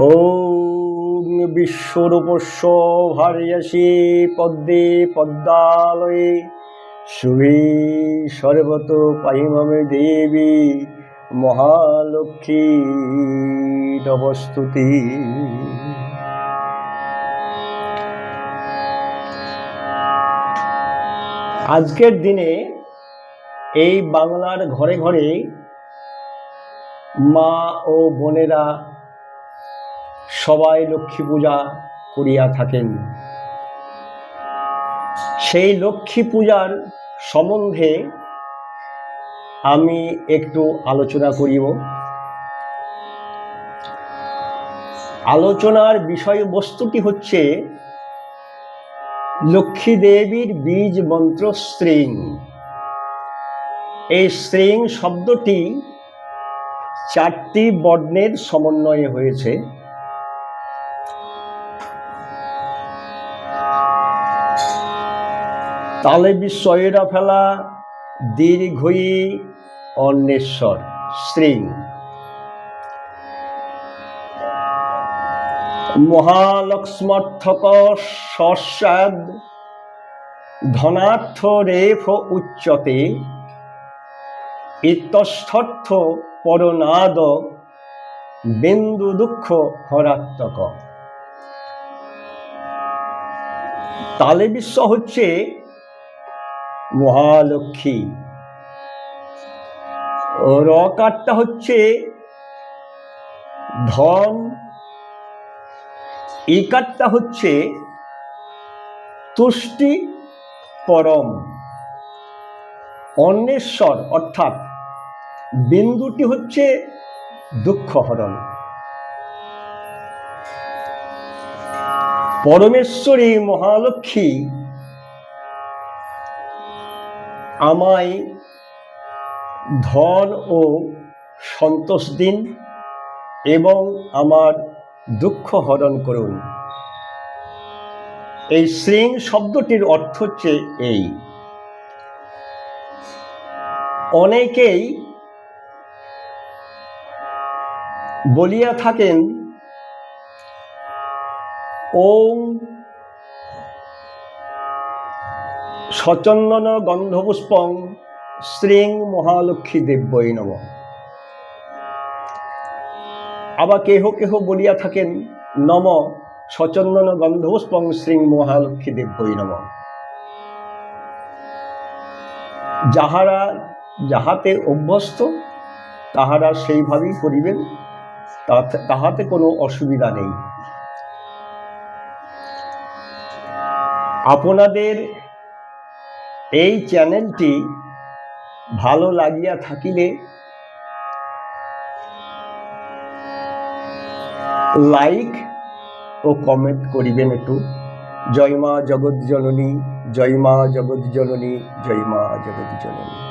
ওং বিশ্বরূপস্য ভারিয়াসি পদ্মে পদ্মালয়ে শুভে সর্বত পাহিমমে দেবী মহালক্ষ্মী নবস্তুতি আজকের দিনে এই বাংলার ঘরে ঘরে মা ও বোনেরা সবাই লক্ষ্মী পূজা করিয়া থাকেন। সেই লক্ষ্মী পূজার সম্বন্ধে আমি একটু আলোচনা করিব। আলোচনার বিষয়বস্তুটি হচ্ছে লক্ষ্মী দেবীর বীজ মন্ত্র স্ত্রিং এই স্ত্রিং শব্দটি চারটি বর্ণের সমন্বয়ে হয়েছে। তালে বিস্ময়েরা ফেলা, দীর্ঘই অন্বেশ্বর স্ত্রিং মহালক্ষ্মর্থক সস্বাদ ধনার্থ রেফ উচ্চতে ইতস্থর্থ পরনাদ বিন্দু দুঃখ হরাত্মক। তালে বিশ্ব হচ্ছে মহালক্ষ্মী। রকারটা হচ্ছে ধন। ইকারটা হচ্ছে তুষ্টি পরম। অন্বেশ্বর অর্থাৎ বিন্দুটি হচ্ছে দুঃখ হরণ। পরমেশ্বরী মহালক্ষ্মী আমায় ধন ও সন্তোষ দিন এবং আমার দুঃখ হরণ করুন। এই শৃং শব্দটির অর্থ হচ্ছে এই। অনেকেই বলিয়া থাকেন, ওম সচন্দন গন্ধপুষ্পং শ্রীং মহালক্ষ্মী দেব্যই নম। আবার কেহ কেহ বলিয়া থাকেন, নম সচন্দন গন্ধপুষ্পং শ্রীং মহালক্ষ্মী দেব্যই নম। যাহারা যাহাতে অভ্যস্ত, তাহারা সেইভাবেই করিবেন, তাহাতে কোনো অসুবিধা নেই। আপনাদের এই চ্যানেলটি ভালো লাগিয়া থাকিলে লাইক ও কমেন্ট করিবেন একটু। জয় মা জগৎ জননী, জয় মা জগৎ জননী, জয় মা জগৎ জননী।